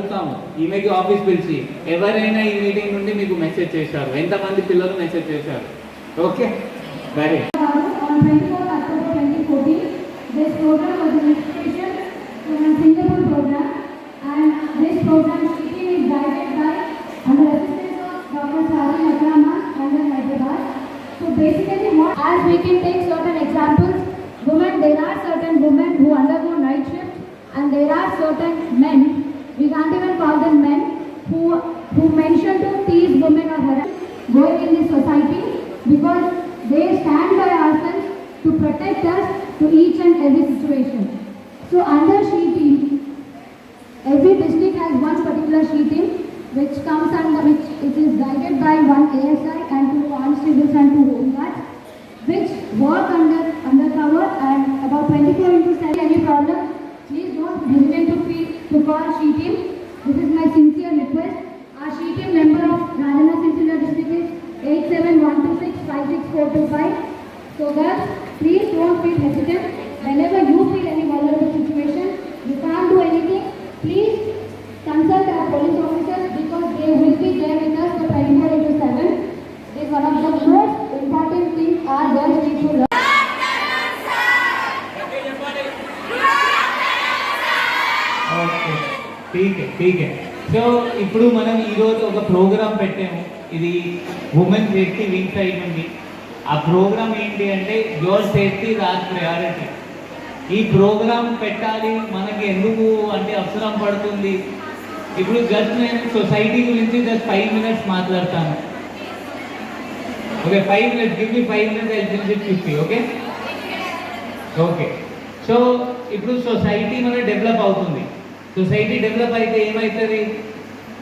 అడుగుతాము ఈమెకి ఆఫీస్ పిలిచి ఎవరైనా ఈ మీటింగ్ నుండి మీకు మెసేజ్ చేశారు? ఎంతమంది పిల్లలు మెసేజ్ చేశారు? ఓకే? సరే society because they stand by ourselves to protect us to each and every situation. So under she team, every district has one particular she team which comes under which it is guided by one ASI and two constables and two home guards which work under undercover and about 24 into 7 any problem please don't hesitate to feel to call she team this is my sincere request 8712656425 so girls please don't feel hesitant whenever you feel any vulnerable situation you can't do anything please consult our police officers because they will be there with us for 24 into 7 it is one of the most important things our girls need to learn okay ఠీకే ఠీకే so ఇప్పుడు మనం ఈరోజు ఒక programme పెట్టాము ఇది women safety wing side ఆ programme ఏంటి అంటే your safety దాని ప్రయారిటీ ఈ ప్రోగ్రామ్ పెట్టాలి మనకి ఎందుకు అంటే అవసరం పడుతుంది. ఇప్పుడు జస్ట్ నేను సొసైటీ గురించి జస్ట్ ఫైవ్ మినిట్స్ మాట్లాడతాను. Okay five minutes give me five minutes I finish fifty okay okay so ఇప్పుడు సొసైటీ మన డెవలప్ అవుతుంది. సొసైటీ డెవలప్ అయితే ఏమవుతుంది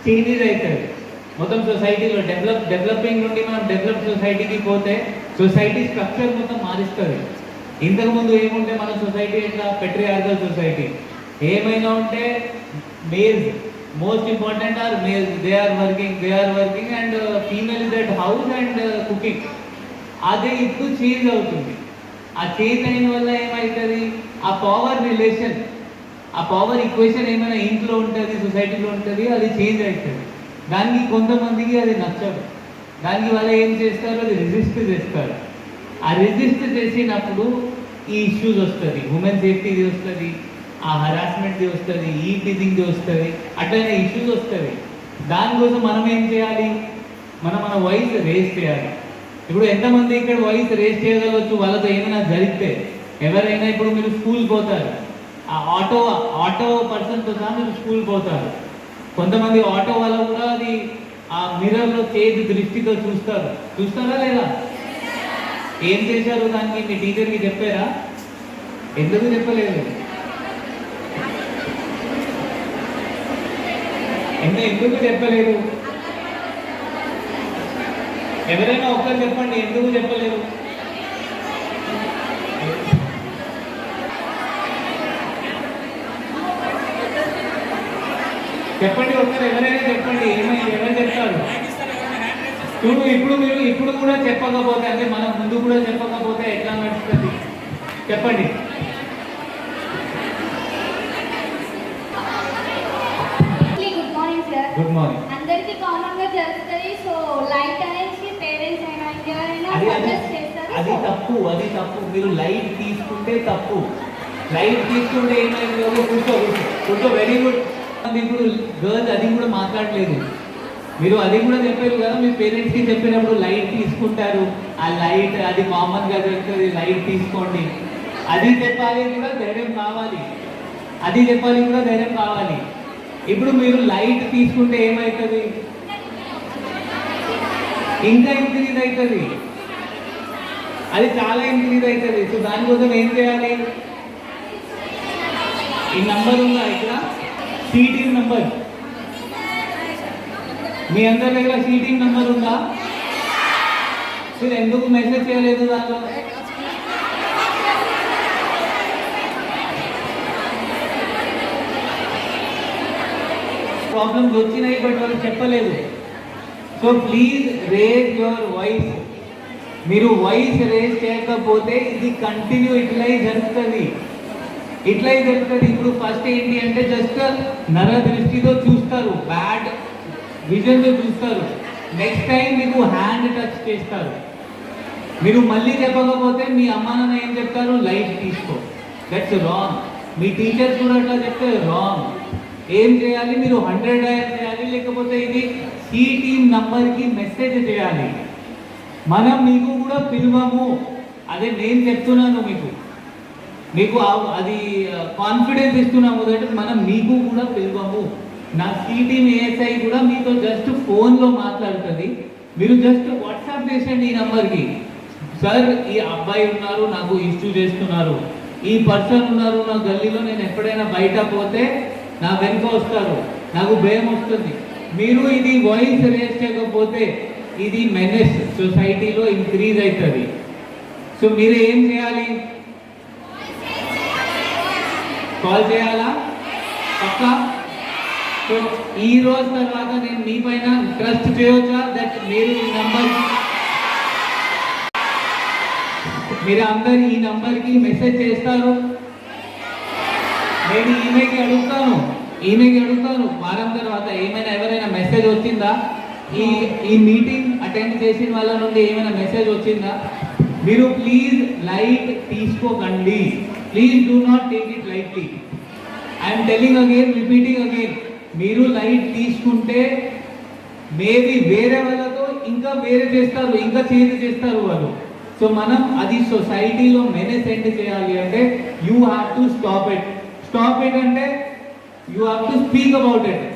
చేంజెస్ అవుతుంది మొత్తం సొసైటీలో డెవలప్ డెవలపింగ్ నుండి మనం డెవలప్ సొసైటీకి పోతే సొసైటీ స్ట్రక్చర్ మొత్తం మారుస్తుంది. ఇంతకుముందు ఏముంటే మన సొసైటీ ఎట్లా? పెట్రియార్కల్ సొసైటీ ఏమైనా ఉంటే males most important are males they are working they are working and female is that house and cooking అదే ఇప్పుడు చేంజ్ అవుతుంది. ఆ చేంజ్ అయిన వల్ల ఏమవుతుంది ఆ పవర్ రిలేషన్ ఆ పవర్ ఈక్వేషన్ ఏమైనా ఇంట్లో ఉంటుంది సొసైటీలో ఉంటుంది అది చేంజ్ అవుతుంది. దానికి కొంతమందికి అది నచ్చదు. దానికి వాళ్ళు ఏం చేస్తారు? అది రిజిస్ట్ చేస్తారు. ఆ రిజిస్ట్ చేసినప్పుడు ఈ ఇష్యూస్ వస్తుంది. ఉమెన్ సేఫ్టీది వస్తుంది ఆ హరాస్మెంట్ది వస్తుంది ఈ టీజింగ్ది వస్తుంది అట్లనే ఇష్యూస్ వస్తుంది. దానికోసం మనం ఏం చేయాలి? మనం మన వాయిస్ రేస్ చేయాలి. ఇప్పుడు ఎంతమంది ఇక్కడ వాయిస్ రేస్ చేయగలవచ్చు? వాళ్ళతో ఏమైనా జరిగితే ఎవరైనా ఇప్పుడు మీరు స్కూల్ పోతారు. ఆ ఆటో ఆటో పర్సన్తో సహా మీరు స్కూల్ పోతారు. కొంతమంది ఆటో వాళ్ళు కూడా అది ఆ మిర్రర్లో చేతి దృష్టితో చూస్తారు. చూస్తారా లేదా? ఏం చేశారు దానికి? మీ టీచర్కి చెప్పారా? ఎందుకు చెప్పలేదు? ఎంత ఎందుకు చెప్పలేదు? ఎవరైనా ఒక్కరు చెప్పండి ఎందుకు చెప్పలేదు? చెప్పండి ఒక్కరు ఎవరైనా చెప్పండి ఏమైంది ఎవరు చెప్తారు? చూడు ఇప్పుడు మీరు ఇప్పుడు కూడా చెప్పకపోతే అంటే మనం ముందు కూడా చెప్పకపోతే ఎట్లా నడుస్తుంది? చెప్పండి. గుడ్ మార్నింగ్ అందరికి కామన్గా తెలుస్తుంది సో లైట్ అనేసి పేరెంట్స్ అయినా అది చేస్తారు. తప్పు అది తప్పు. మీరు లైట్ తీసుకుంటే తప్పు. లైట్ తీసుకుంటే ఏమైంది? కూర్చో కూర్చో. వెరీ గుడ్ ఇప్పుడు గర్ల్స్ అది కూడా మాట్లాడలేదు. మీరు అది కూడా చెప్పారు కదా మీ పేరెంట్స్కి చెప్పినప్పుడు లైట్ తీసుకుంటారు. ఆ లైట్ అది కామన్గా దొరుకుతుంది లైట్ తీసుకోండి. అది చెప్పాలి కూడా ధైర్యం కావాలి. అది చెప్పాలి కూడా ధైర్యం కావాలి. ఇప్పుడు మీరు లైట్ తీసుకుంటే ఏమవుతుంది ఇంకా ఇంక్రీజ్ అవుతుంది అది చాలా ఇంక్రీజ్ అవుతుంది సో దానికోసం ఏం చేయాలి? ఈ నంబర్ ఉందా ఇక్కడ? Seating number. మీ అందరి దగ్గర సీటింగ్ నంబర్ ఉందా? మీరు ఎందుకు మెసేజ్ చేయలేదు దాంట్లో? ప్రాబ్లమ్స్ వచ్చినాయి బట్ వాళ్ళు చెప్పలేదు. So please raise your voice మీరు వాయిస్ రేజ్ చేయకపోతే ఇది కంటిన్యూ ఇట్లై జరుగుతుంది. ఇట్లా తెలుస్తుంది ఇప్పుడు ఫస్ట్ ఏంటి అంటే జస్ట్ నర దృష్టితో చూస్తారు. బ్యాడ్ విజన్తో చూస్తారు. నెక్స్ట్ టైం మీకు హ్యాండ్ టచ్ చేస్తారు. మీరు మళ్ళీ చెప్పకపోతే మీ అమ్మ నాన్న ఏం చెప్తారు? లైట్ తీసుకో. దట్స్ రాంగ్ మీ టీచర్స్ కూడా అట్లా చెప్తే రాంగ్ ఏం చేయాలి? మీరు హండ్రెడ్ డయల్ చేయాలి. లేకపోతే ఇది సి టీమ్ నంబర్కి మెసేజ్ చేయాలి. మనం మీకు కూడా పిలువము. అదే నేను చెప్తున్నాను మీకు. మీకు అది కాన్ఫిడెన్స్ ఇస్తున్నాము దట్ మనం మీకు కూడా పిలవము నా టీమ్ ఏఎస్ఐ కూడా మీతో జస్ట్ ఫోన్లో మాట్లాడుతుంది. మీరు జస్ట్ వాట్సాప్ చేసండి ఈ నంబర్కి. సార్ ఈ అబ్బాయి ఉన్నారు నాకు ఇష్యూ చేస్తున్నారు. ఈ పర్సన్ ఉన్నారు నా గల్లీలో నేను ఎప్పుడైనా బయట పోతే నా వెనుక వస్తారు. నాకు భయం వస్తుంది. మీరు ఇది వాయిస్ రేస్ చేయకపోతే ఇది మెనెస్ సొసైటీలో ఇంక్రీజ్ అవుతుంది. సో మీరు ఏం చేయాలి? కాల్ చేయాలా? పక్క? సో ఈ రోజు తర్వాత నేను మీ పైన ట్రస్ట్ చేయవచ్చా దట్ మీరు ఈ నంబర్ మీరు అందరు ఈ నంబర్కి మెసేజ్ చేస్తారు. నేను ఈమెకి అడుగుతాను. ఈమెకి అడుగుతాను. వారం తర్వాత ఏమైనా ఎవరైనా మెసేజ్ వచ్చిందా? ఈ ఈ మీటింగ్ అటెండ్ చేసిన వాళ్ళ నుండి ఏమైనా మెసేజ్ వచ్చిందా? మీరు ప్లీజ్ లైట్ తీసుకోకండి. Please do not take it lightly I'm telling again repeating again మీరు లైట్ తీసుకుంటే మేబీ వేరే వాళ్ళతో ఇంకా వేరే చేస్తారు ఇంకా చేంజ్ చేస్తారు వాళ్ళు. సో మనం అది సొసైటీలో మేనేజ్ ఎండ్ చేయాలి అంటే you have to stop it stop it అంటే you have to speak about it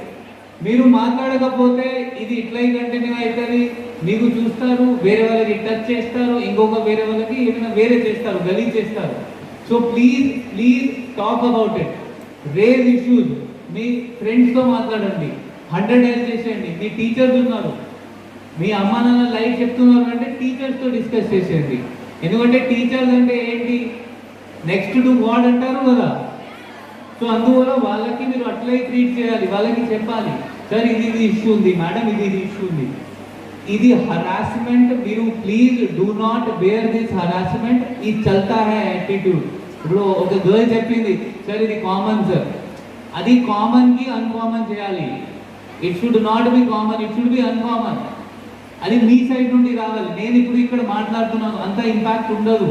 మీరు మాట్లాడకపోతే ఇది ఇట్లా కంటిన్యూ అవుతుంది. మీకు చూస్తారు వేరే వాళ్ళకి టచ్ చేస్తారు ఇంకొక వేరే వాళ్ళకి ఏమైనా వేరే చేస్తారు గలీజ్ చేస్తారు. So please please talk about it raise issues మీ ఫ్రెండ్స్తో మాట్లాడండి. హండ్రెడ్ హెల్ప్ చేసేయండి. మీ టీచర్స్ ఉన్నారు. మీ అమ్మ నాన్న లైఫ్ చెప్తున్నారు అంటే టీచర్స్తో డిస్కస్ చేసేయండి. ఎందుకంటే టీచర్స్ అంటే ఏంటి? నెక్స్ట్ టు గాడ్ అంటారు కదా. సో అందువల్ల వాళ్ళకి మీరు అట్లే ట్రీట్ చేయాలి. వాళ్ళకి చెప్పాలి. సార్ ఇది ఇది ఇష్యూ ఉంది. మేడం ఇది ఇది ఇష్యూ ఉంది. ఇది హరాస్మెంట్ మీరు please do not wear this harassment ఇది చల్తా హే యాటిట్యూడ్ ఇప్పుడు ఒక గర్ల్ చెప్పింది సార్ ఇది కామన్ సార్ అది కామన్కి అన్కామన్ చేయాలి. It should not be common it should be uncommon అది మీ సైడ్ నుండి రావాలి. నేను ఇప్పుడు ఇక్కడ మాట్లాడుతున్నాను అంత ఇంపాక్ట్ ఉండదు.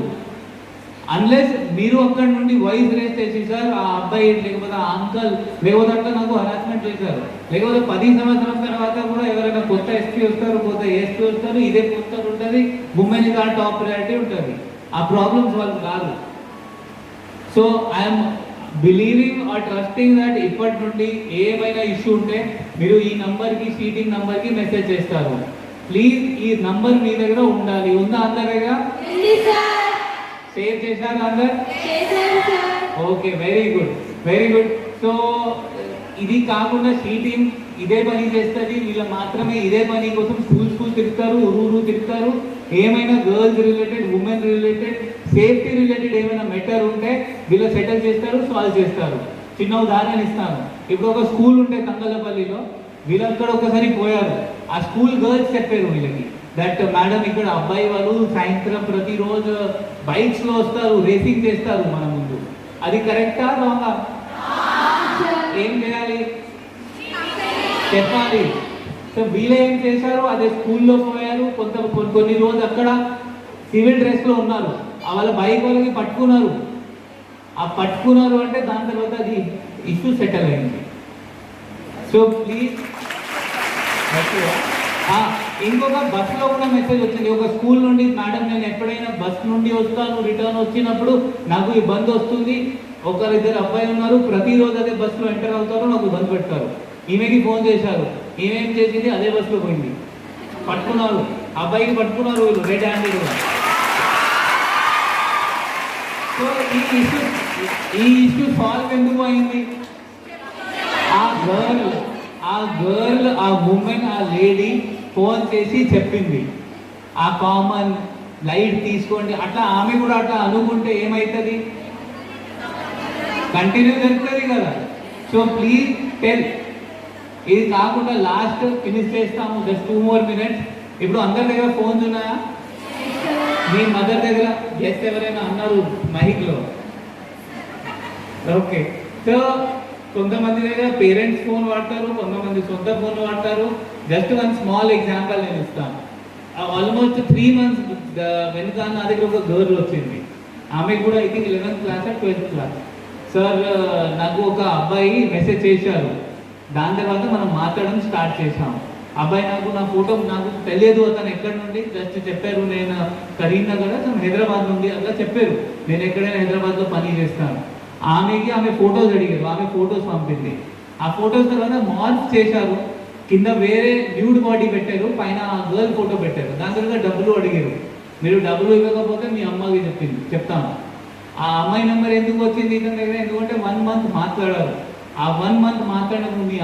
అన్లెస్ మీరు అక్కడ నుండి వాయిస్ రేస్ చేసి సార్ ఆ అబ్బాయి లేకపోతే ఆ అంకల్ లేకపోతే అట్లా నాకు హరాస్మెంట్ చేశారు. లేకపోతే పది సంవత్సరం తర్వాత కూడా ఎవరైనా కొత్త ఎస్పీ వస్తారు కొత్త ఎస్పీ వస్తారు ఇదే పోస్టర్ ఉంటుంది ఉమెన్గా టాప్ ప్రయారిటీ ఉంటుంది. ఆ ప్రాబ్లమ్స్ వాళ్ళకి రాదు. So I'm believing or trusting that ఇప్పటి నుండి ఏమైనా ఇష్యూ ఉంటే మీరు ఈ నంబర్కి సీటింగ్ నంబర్కి మెసేజ్ చేస్తారు. ప్లీజ్ ఈ నంబర్ మీ దగ్గర ఉండాలి. ఉందా అందరిగా? సేవ్ చేశారు అందరు? Okay very good very good so ఇది కాకుండా సీ టీమ్ ఇదే పని చేస్తుంది వీళ్ళు మాత్రమే ఇదే పని కోసం స్కూల్ స్కూల్ తిరుగుతారు ఊరు తిరుగుతారు. ఏమైనా girls related women related safety related ఏమైనా మెటర్ ఉంటే వీళ్ళు సెటిల్ చేస్తారు సాల్వ్ చేస్తారు. చిన్న ఉదాహరణ ఇస్తాను. ఇప్పుడు ఒక స్కూల్ ఉంటే తంగలపల్లిలో వీళ్ళు అక్కడ ఒకసారి పోయారు. ఆ స్కూల్ గర్ల్స్ చెప్పారు వీళ్ళకి దట్ మేడం ఇక్కడ అబ్బాయి వాళ్ళు సాయంత్రం ప్రతిరోజు బైక్స్లో వస్తారు రేసింగ్ చేస్తారు మన ముందు. అది కరెక్టా రాంగా ఏం చేయాలి? చెప్పాలి. సో వీళ్ళు ఏం చేశారు అదే స్కూల్లో పోయారు. కొంత కొన్ని- కొన్ని రోజు అక్కడ సివిల్ డ్రెస్లో ఉన్నారు. ఆ వాళ్ళ బైక్ వాళ్ళకి పట్టుకున్నారు. ఆ పట్టుకున్నారు అంటే దాని తర్వాత అది ఇష్యూ సెటిల్ అయింది. సో ప్లీజ్ ఇంకొక బస్సులో కూడా మెసేజ్ వచ్చింది. ఒక స్కూల్ నుండి మేడం నేను ఎప్పుడైనా బస్ నుండి వస్తాను రిటర్న్ వచ్చినప్పుడు నాకు ఈ బంద్ వస్తుంది. ఒకరిద్దరు అబ్బాయి ఉన్నారు. ప్రతిరోజు అదే బస్సులో ఎంటర్ అవుతారు నాకు బంద్ పెడతారు. ఈమెకి ఫోన్ చేశారు. ఈమెం చేసింది? అదే బస్సులో పోయింది. పట్టుకున్నారు. అబ్బాయికి పట్టుకున్నారు వీళ్ళు రెడ్ హ్యాండెడ్ సో ఈ ఇష్యూ ఈ ఇష్యూ సాల్వ్ ఎందుకు అయింది? ఆ గర్ల్ ఆ గర్ల్ ఆ ఉమెన్ ఆ లేడీ ఫోన్ చేసి చెప్పింది. ఆ కామన్ లైట్ తీసుకోండి. అట్లా ఆమె కూడా అట్లా అనుకుంటే ఏమవుతుంది కంటిన్యూ జరుగుతుంది కదా. సో ప్లీజ్ టెల్ ఇది కాకుండా లాస్ట్ ఫినిష్ చేస్తాము. జస్ట్ టూ మోర్ మినిట్స్ ఇప్పుడు అందరి దగ్గర ఫోన్స్ ఉన్నాయా? మీ మదర్ దగ్గర గెస్ట్ ఎవరైనా అన్నారు మైక్లో ఓకే సో కొంతమంది దగ్గర పేరెంట్స్ ఫోన్ వాడతారు కొంతమంది సొంత ఫోన్ వాడతారు. జస్ట్ వన్ స్మాల్ ఎగ్జాంపుల్ నేను ఇస్తాను. ఆల్మోస్ట్ త్రీ మంత్స్ వెనుక నా దగ్గర ఒక గర్ల్ వచ్చింది. ఆమె కూడా I think eleventh class twelfth class sir నాకు ఒక అబ్బాయి మెసేజ్ చేశారు. దాని తర్వాత మనం మాట్లాడడం స్టార్ట్ చేశాం. అబ్బాయి నాకు నా ఫోటో నాకు తెలియదు అతను ఎక్కడి నుండి? జస్ట్ చెప్పారు నేను కరీంనగర్ అతను హైదరాబాద్ నుండి అట్లా చెప్పారు. నేను ఎక్కడైనా హైదరాబాద్లో పని చేస్తాను. ఆమెకి ఆమె ఫొటోస్ అడిగారు ఆమె ఫొటోస్ పంపింది. ఆ ఫొటోస్ తర్వాత మార్క్ చేశారు. కింద వేరే న్యూడ్ బాడీ పెట్టారు పైన గర్ల్ ఫోటో పెట్టారు. దాని తర్వాత డబ్బులు అడిగారు. మీరు డబ్బులు ఇవ్వకపోతే మీ అమ్మకి చెప్పింది చెప్తాను. ఆ అమ్మాయి నెంబర్ ఎందుకు వచ్చింది? ఇతని దగ్గర ఎందుకంటే వన్ మంత్ మాట్లాడారు. ఆ వన్ మంత్ మాట్లాడినప్పుడు మీ